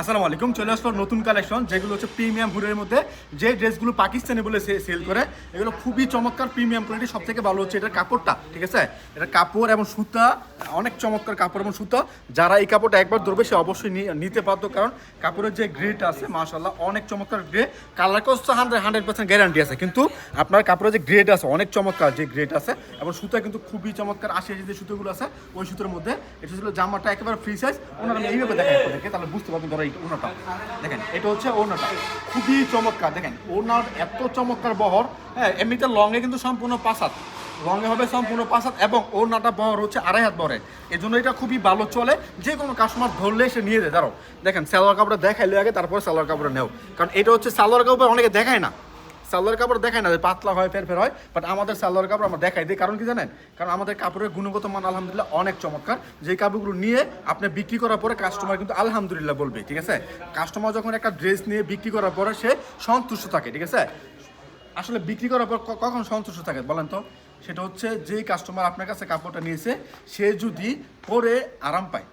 আসসালামু আলাইকুম, চলে আসলো নতুন কালেকশন যেগুলো হচ্ছে প্রিমিয়াম হুডের মধ্যে। যে ড্রেসগুলো পাকিস্তানি বলে সেল করে, এগুলো খুবই চমৎকার প্রিমিয়াম কোয়ালিটি সব থেকে ভালো হচ্ছে এটার কাপড়টা, ঠিক আছে? এটা কাপড় এবং সুতা, অনেক চমৎকার কাপড় এবং সুতা। যারা এই কাপড়টা একবার ধরবে, সে অবশ্যই নিতে পারতো কারণ কাপড়ের যে গ্রেড আছে মাশাল্লাহ অনেক চমৎকার grey colour cost hundred hundred percent guarantee আছে, কিন্তু আপনার কাপড়ের যে গ্রেড আছে, অনেক চমৎকার যে গ্রেড আছে, এবং সুতা কিন্তু খুবই চমৎকার, আশি আশি যে সুতোগুলো আছে, ওই সুতোর মধ্যে। এটা ছিল জামাটা একেবারে ফ্রি সাইজ ওনারা এইভাবে আপনাদেরকে, তাহলে বুঝতে পারবেন ধরো এই ওনাটা দেখেন, এটা হচ্ছে ওনাটা খুবই চমৎকার। দেখেন ওনার এত চমৎকার বহর। হ্যাঁ এমনিতে লংয়ে কিন্তু সম্পূর্ণ পাসাত লংয়ে হবে সম্পূর্ণ পাসাত এবং ওনাটা বহর হচ্ছে আড়াই হাত বহরে। এই জন্য এটা খুবই ভালো চলে। যে কোনো কাস্টমার ধরলে সে নিয়ে যায়। ধরো দেখেন, সালোয়ার কাপড় দেখাইলে আগে, তারপর সালোয়ার কাপড় নেও। কারণ এটা হচ্ছে সালোয়ার কাপড় অনেকে দেখায় না। সালোয়ার কাপড় দেখায় না যে পাতলা হয়, ফের ফের হয় বাট আমাদের সালোয়ার কাপড় আমরা দেখাই দিই। কারণ কি জানেন? কারণ আমাদের কাপড়ের গুণগত মান আলহামদুলিল্লাহ অনেক চমৎকার। যে কাপড়গুলো নিয়ে আপনি বিক্রি করার পরে কাস্টমার কিন্তু আলহামদুলিল্লাহ বলবে, ঠিক আছে? কাস্টমার যখন একটা ড্রেস নিয়ে বিক্রি করার পরে সে সন্তুষ্ট থাকে, ঠিক আছে? আসলে বিক্রি করার পর কখন সন্তুষ্ট থাকে বলেন তো? সেটা হচ্ছে যেই কাস্টমার আপনার কাছে কাপড়টা নিয়েছে, সে যদি পরে আরাম পায়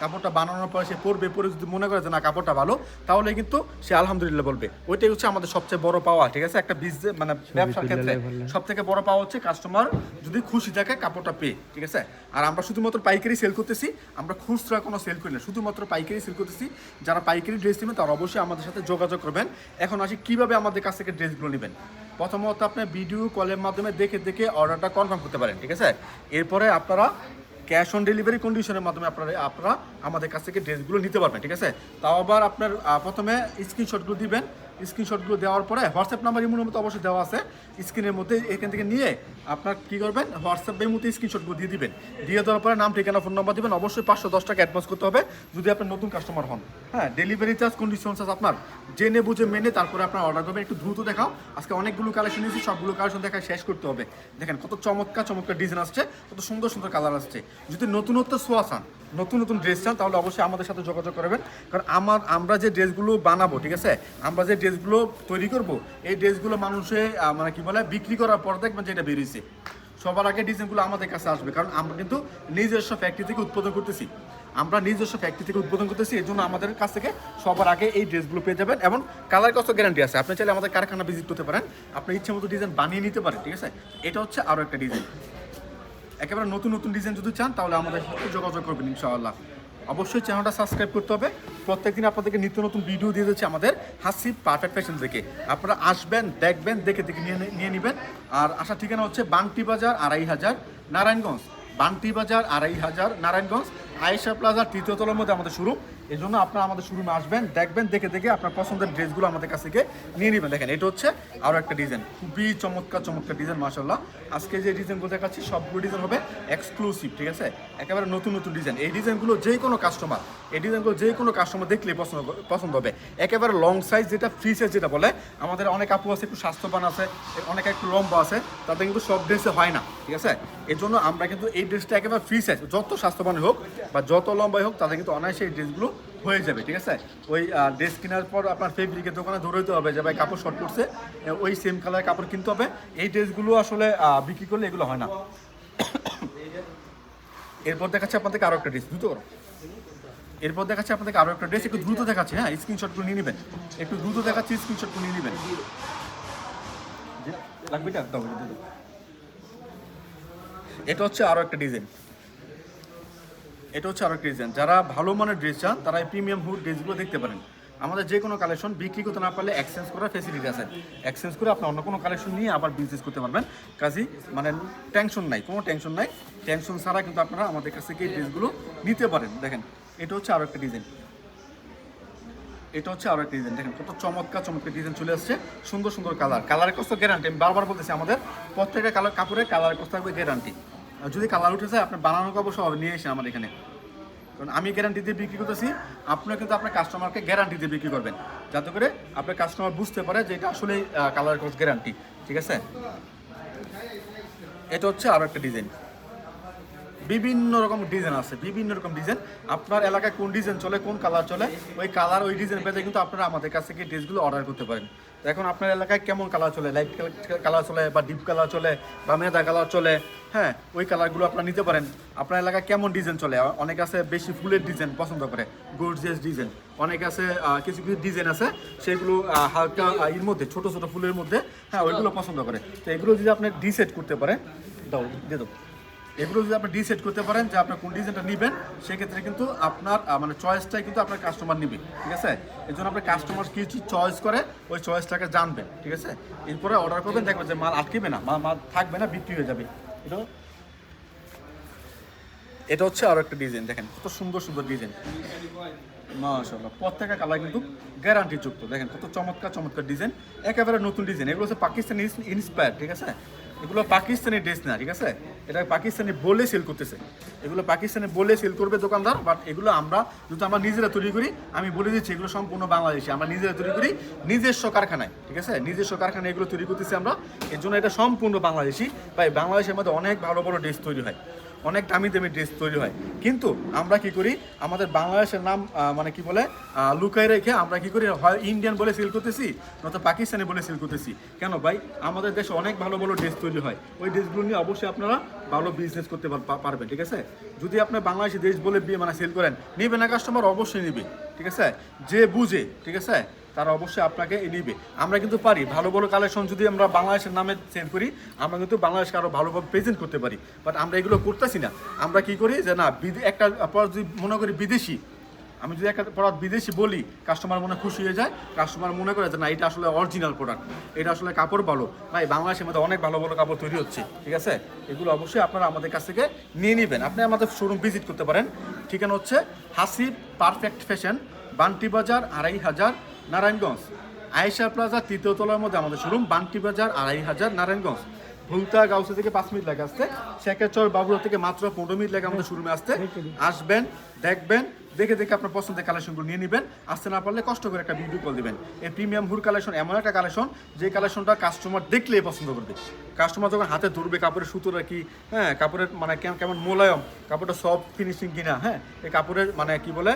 কাপড়টা বানানোর পরে সে পরবে পরে যদি মনে করে যে না কাপড়টা ভালো তাহলে কিন্তু সে আলহামদুলিল্লাহ বলবে। ওইটাই হচ্ছে আমাদের সবচেয়ে বড় পাওয়া ঠিক আছে? একটা বিজনেস মানে ব্যবসার ক্ষেত্রে সব থেকে বড় পাওয়া হচ্ছে কাস্টমার যদি খুশি থাকে কাপড়টা পেয়ে ঠিক আছে? আর আমরা শুধুমাত্র পাইকারি সেল করতেছি আমরা খুচরা কোনো সেল করি না শুধুমাত্র পাইকারি সেল করতেছি। যারা পাইকারি ড্রেস নেবেন তারা অবশ্যই আমাদের সাথে যোগাযোগ করবেন। এখন আসি কীভাবে আমাদের কাছ থেকে ড্রেসগুলো নেবেন। প্রথমত আপনি ভিডিও কলের মাধ্যমে দেখে দেখে অর্ডারটা কনফার্ম করতে পারেন ঠিক আছে? এরপরে আপনারা ক্যাশ অন ডেলিভারি কন্ডিশনের মাধ্যমে আপনারা আপনারা আমাদের কাছ থেকে ড্রেসগুলো নিতে পারবেন, ঠিক আছে? তাও আবার আপনার প্রথমে স্ক্রিনশটগুলো দিবেন স্ক্রিনশটগুলো দেওয়ার পরে হোয়াটসঅ্যাপ নাম্বার ইমোর মতো অবশ্যই দেওয়া আছে। স্ক্রিনের মধ্যে এখান থেকে নিয়ে আপনার কী করবেন? হোয়াটসঅ্যাপের মধ্যে স্ক্রিনশটগুলো দিয়ে দিবেন। দিয়ে দেওয়ার পরে নাম, ঠিকানা, ফোন নাম্বার দেবেন। অবশ্যই পাঁচশো দশ টাকা অ্যাডভান্স করতে হবে যদি আপনি নতুন কাস্টমার হন। হ্যাঁ ডেলিভারি চার্জ কন্ডিশন চার্জ আপনার জেনে বুঝে মেনে তারপরে আপনার অর্ডার করবেন। একটু দ্রুত দেখাও। আজকে অনেকগুলো কালেকশন নিয়েছি, সবগুলো কালেকশন দেখা শেষ করতে হবে। দেখেন কত চমৎকার চমৎকার ডিজাইন আসছে, কত সুন্দর সুন্দর কালার আসছে। যদি নতুনত্ব সোয়া চান নতুন নতুন ড্রেস চান, তাহলে অবশ্যই আমাদের সাথে যোগাযোগ করবেন। কারণ আমার, আমরা যে ড্রেসগুলো বানাবো, ঠিক আছে? আমরা যে ড্রেসগুলো তৈরি করব, এই ড্রেসগুলো মানুষে মানে কি বলে, বিক্রি করার পর দেখবেন যেটা বেরিয়েছে। সবার আগে ডিজাইনগুলো আমাদের কাছে আসবে, কারণ আমরা কিন্তু নিজস্ব ফ্যাক্টরি থেকে উৎপাদন করতেছি। আমরা নিজস্ব ফ্যাক্টরি থেকে উৎপাদন করতেছি এই জন্য আমাদের কাছ থেকে সবার আগে এই ড্রেসগুলো পেয়ে যাবেন এবং কালার কত গ্যারান্টি আছে। আপনি চাইলে আমাদের কারখানা ভিজিট করতে পারেন। আপনার ইচ্ছে মতো ডিজাইন বানিয়ে নিতে পারেন, ঠিক আছে? এটা হচ্ছে আরও একটা ডিজাইন একেবারে নতুন নতুন ডিজাইন যদি চান, তাহলে আমাদের সাথে যোগাযোগ করবেন ইনশাআল্লাহ। অবশ্যই চ্যানেলটা সাবস্ক্রাইব করতে হবে। প্রত্যেক দিন আপনাদেরকে নিত্য নতুন ভিডিও দিয়ে দিচ্ছে আমাদের হাসি পারফেক্ট ফ্যাশন দেখে। আপনারা আসবেন, দেখবেন, দেখে দেখে নিয়ে নিয়ে নেবেন। আর আসার ঠিকানা হচ্ছে বান্টি বাজার আড়াই হাজার নারায়ণগঞ্জ। বান্টি বাজার আড়াই হাজার নারায়ণগঞ্জ। আয়েশা প্লাজার তৃতীয় তলার মধ্যে আমাদের শুরু এই জন্য আপনারা আমাদের শোরুমে আসবেন, দেখবেন, দেখে দেখে আপনার পছন্দের ড্রেসগুলো আমাদের কাছ থেকে নিয়ে নেবেন। দেখেন, এটা হচ্ছে আরও একটা ডিজাইন খুবই চমৎকার চমৎকার ডিজাইন মাসাল্লাহ আজকে যে ডিজাইনগুলো দেখাচ্ছি, সবগুলো ডিজাইন হবে এক্সক্লুসিভ ঠিক আছে? একেবারে নতুন নতুন ডিজাইন এই ডিজাইনগুলো যে কোনো কাস্টমার এই ডিজাইনগুলো যে কোনো কাস্টমার দেখলে পছন্দ পছন্দ হবে। একেবারে লং সাইজ যেটা ফ্রি সাইজ যেটা বলে, আমাদের অনেক আপু আছে, একটু স্বাস্থ্যবান আছে, অনেক একটু লম্বা আছে, তাদের কিন্তু সব ড্রেসে হয় না, ঠিক আছে? এর জন্য আমরা কিন্তু এই ড্রেসটা একেবারে ফ্রি সাইজ যত স্বাস্থ্যবান হোক বা যত লম্বাই হোক তাদের কিন্তু অনায়াসে এই ড্রেসগুলো হয়ে যাবে ঠিক আছে? ওই ড্রেস কেনার পর আপনার ফেব্রিকের দোকানে ধরতে হবে যে ভাই কাপড় শর্ট করছে ওই সেম কালার কাপড় কিনতে হবে। এই ড্রেসগুলো আসলে বিক্রি করলে এগুলো হয় না। এরপর দেখাচ্ছে আপনাদেরকে আরও একটা ড্রেস দ্রুত করো। এরপর দেখাচ্ছে আপনাদেরকে আরও একটা ড্রেস একটু দ্রুত দেখাচ্ছে হ্যাঁ স্ক্রিনশটগুলো নিয়ে নেবেন। একটু দ্রুত দেখাচ্ছি স্ক্রিনশটগুলো নিয়ে নেবেন। লাগবে এটা? দাও, এটা হচ্ছে আরও একটা ডিজাইন এটা হচ্ছে আরও একটা ডিজাইন যারা ভালো মানের ড্রেস চান, তারা এই প্রিমিয়াম হুড ড্রেসগুলো দেখতে পারেন। আমাদের যে কোনো কালেকশন বিক্রি করতে না পারলে এক্সচেঞ্জ করার ফেসিলিটি আছে। এক্সচেঞ্জ করে আপনি অন্য কোনো কালেকশন নিয়ে আবার বিজনেস করতে পারবেন। কাজী মানে টেনশন নাই, কোনো টেনশন নাই। টেনশন ছাড়া কিন্তু আপনারা আমাদের কাছ থেকে এই ড্রেসগুলো নিতে পারেন। দেখেন, এটা হচ্ছে আরও একটা ডিজাইন এটা হচ্ছে আরও একটা ডিজাইন দেখেন, কত চমৎকার চমৎকার ডিজাইন চলে আসছে। সুন্দর সুন্দর কালার কালারের কষ্ট গ্যারান্টি আমি বারবার বলতেছি, আমাদের প্রত্যেকটা কালার কাপড়ের কালারের কষ্ট থাকবে গ্যারান্টি যদি কালার উঠে যায়, আপনার বানানো অবশ্য সব নিয়ে এসে আমার এখানে। কারণ আমি গ্যারান্টি দিয়ে বিক্রি করতেছি, আপনারা কিন্তু আপনার কাস্টমারকে গ্যারান্টি দিয়ে বিক্রি করবেন। যাতে করে আপনার কাস্টমার বুঝতে পারে যে এটা আসলেই কালার কস্ট গ্যারান্টি ঠিক আছে? এটা হচ্ছে আরও একটা ডিজাইন বিভিন্ন রকম ডিজাইন আছে, বিভিন্ন রকম ডিজাইন আপনার এলাকায় কোন ডিজাইন চলে, কোন কালার চলে, ওই কালার ওই ডিজাইন পেতে কিন্তু আপনারা আমাদের কাছ থেকে ড্রেসগুলো অর্ডার করতে পারেন। এখন আপনার এলাকায় কেমন কালার চলে? লাইট কালার চলে বা ডিপ কালার চলে বা মেদা কালার চলে? হ্যাঁ ওই কালারগুলো আপনারা নিতে পারেন। আপনার এলাকায় কেমন ডিজাইন চলে? অনেক আছে বেশি ফুলের ডিজাইন পছন্দ করে গোর্জিয়াস ডিজাইন অনেক আছে কিছু কিছু ডিজাইন আছে, সেগুলো হালকা এর মধ্যে, ছোট ছোট ফুলের মধ্যে হ্যাঁ ওইগুলো পছন্দ করে। তো এগুলো যদি আপনি ডিসেট করতে পারেন, দাও, দিয়ে দাও। এগুলো যদি আপনি ডিসাইড করতে পারেন যে আপনি কোন ডিজাইনটা নেবেন, সেক্ষেত্রে কিন্তু আপনার মানে চয়েসটাই কিন্তু আপনার কাস্টমার নেবে, ঠিক আছে? এর জন্য আপনার কাস্টমার কিছু চয়েস করে ওই চয়েসটাকে জানবেন, ঠিক আছে? এরপরে অর্ডার করবেন, দেখবেন যে মাল আটকেবে না মাল মাল থাকবে না, বিক্রি হয়ে যাবে। এটা এটা হচ্ছে আরও একটা ডিজাইন দেখেন, কত সুন্দর সুন্দর ডিজাইন মাশাআল্লাহ, প্রত্যেকটা কালার কিন্তু গ্যারান্টি যুক্ত দেখেন, কত চমৎকার চমৎকার ডিজাইন একেবারে নতুন ডিজাইন এগুলো হচ্ছে পাকিস্তানি ইন্সপায়ার ঠিক আছে? এগুলো পাকিস্তানি ড্রেস না, ঠিক আছে? এটা পাকিস্তানি বলে সেল করতেছে। এগুলো পাকিস্তানি বলে সেল করবে দোকানদার বাট এগুলো আমরা যদি আমরা নিজেরা তৈরি করি, আমি বলে দিচ্ছি, এগুলো সম্পূর্ণ বাংলাদেশি। আমরা নিজেরা তৈরি করি নিজস্ব কারখানায়, ঠিক আছে? নিজস্ব কারখানায় এগুলো তৈরি করতেছি আমরা। এর জন্য এটা সম্পূর্ণ বাংলাদেশি। ভাই, বাংলাদেশের মধ্যে অনেক ভালো ভালো ড্রেস তৈরি হয়। অনেক দামি দামি ড্রেস তৈরি হয়। কিন্তু আমরা কি করি, আমাদের বাংলাদেশের নাম মানে কি বলে লুকায় রেখে আমরা কি করি, হয় ইন্ডিয়ান বলে সেল করতেছি, নয়তো পাকিস্তানি বলে সেল করতেছি। কেন ভাই? আমাদের দেশে অনেক ভালো ভালো ড্রেস তৈরি হয়। ওই ড্রেসগুলো নিয়ে অবশ্যই আপনারা ভালো বিজনেস করতে পার- পারবেন, ঠিক আছে? যদি আপনি বাংলাদেশি দেশ বলে বিয়ে মানে সেল করেন, নিবে না কাস্টমার অবশ্যই নিবে, ঠিক আছে? যে বুঝে, ঠিক আছে? তারা অবশ্যই আপনাকে নিবে। আমরা কিন্তু পারি। ভালো ভালো কালেকশন যদি আমরা বাংলাদেশের নামে সেল করি, আমরা কিন্তু বাংলাদেশকে আরও ভালোভাবে প্রেজেন্ট করতে পারি। বাট আমরা এগুলো করতেছি না। আমরা কি করি যে, না একটা প্রোডাক্ট যদি মনে করি বিদেশি, আমি যদি একটা প্রোডাক্ট বিদেশি বলি কাস্টমার মনে খুশি হয়ে যায়। কাস্টমার মনে করে যে, না, এটা আসলে অরিজিনাল প্রোডাক্ট এটা আসলে কাপড় ভালো। ভাই, বাংলাদেশের মধ্যে অনেক ভালো ভালো কাপড় তৈরি হচ্ছে। ঠিক আছে? এগুলো অবশ্যই আপনারা আমাদের কাছ থেকে নিয়ে নেবেন। আপনি আমাদের শোরুম ভিজিট করতে পারেন। ঠিকানা হচ্ছে হাসি পারফেক্ট ফ্যাশন বান্টি বাজার, আড়াই হাজার নারায়ণগঞ্জ। আয়েশা প্লাজা তৃতীয় তলার মধ্যে আমাদের শোরুম বান্টি বাজার আড়াই হাজার নারায়ণগঞ্জ। ভুলতা গাউসে থেকে পাঁচ মিনিট লেগে আসতে শেখাচর বাবুরা থেকে মাত্র পনেরো মিনিট লাগে আমাদের শোরুমে আসতে আসবেন দেখবেন দেখে দেখে আপনার পছন্দের কালেকশনগুলো নিয়ে নেবেন। আসতে না পারলে কষ্ট করে একটা ভিডিও কল দিবেন। এই প্রিমিয়াম হুর কালেকশন এমন একটা কালেকশন যে কালেকশনটা কাস্টমার দেখলেই পছন্দ করবে। কাস্টমার যখন হাতে ধরবে কাপড়ের সুতোটা কি হ্যাঁ কাপড়ের মানে কেমন মোলায়ম, কাপড়টা সফট ফিনিশিং কিনা হ্যাঁ এই কাপড়ের মানে কি বলে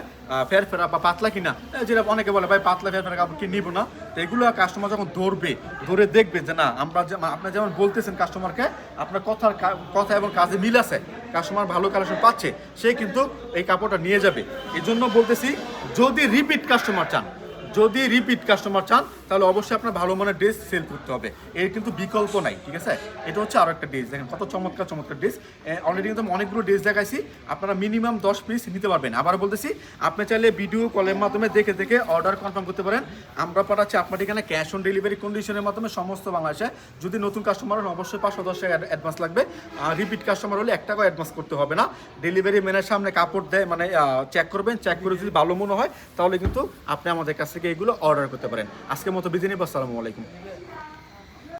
ফের ফেরা বা পাতলা কিনা যেটা অনেকে বলে, ভাই, পাতলা ফের ফেরা কাপড় কি নিব না? তো এগুলো কাস্টমার যখন ধরবে, ধরে দেখবে যে না, আমরা যে- মানে আপনি যেমন বলতেছেন কাস্টমারকে আপনার কথার কথা এবং কাজে মিল আছে। কাস্টমার ভালো কালেকশন পাচ্ছে, সে কিন্তু এই কাপড়টা নিয়ে যাবে। এই জন্য বলতেছি, যদি রিপিট কাস্টমার চান যদি রিপিট কাস্টমার চান, তাহলে অবশ্যই আপনার ভালো মানের ড্রেস সেল করতে হবে। এর কিন্তু বিকল্প নাই, ঠিক আছে? এটা হচ্ছে আরও একটা ড্রেস দেখেন কত চমৎকার চমৎকার ড্রেস অলরেডি কিন্তু আমি অনেকগুলো ড্রেস দেখাইছি, আপনারা মিনিমাম দশ পিস নিতে পারবেন। আবার বলতেছি, আপনি চাইলে ভিডিও কলের মাধ্যমে দেখে দেখে অর্ডার কনফার্ম করতে পারেন। আমরা পাঠাচ্ছি আপনার এখানে ক্যাশ অন ডেলিভারি কন্ডিশনের মাধ্যমে সমস্ত বাংলাদেশে। যদি নতুন কাস্টমার হন, অবশ্যই পাঁচশো দশ টাকা অ্যাডভান্স লাগবে। আর রিপিট কাস্টমার হলে এক টাকাও অ্যাডভান্স করতে হবে না। ডেলিভারি ম্যানের সামনে কাপড় দেয় মানে চেক করবেন। চেক করে যদি ভালো মনে হয়, তাহলে কিন্তু আপনি আমাদের কাছ থেকে এগুলো অর্ডার করতে পারেন। আজকের মতো বিজনেস আসসালামু আলাইকুম।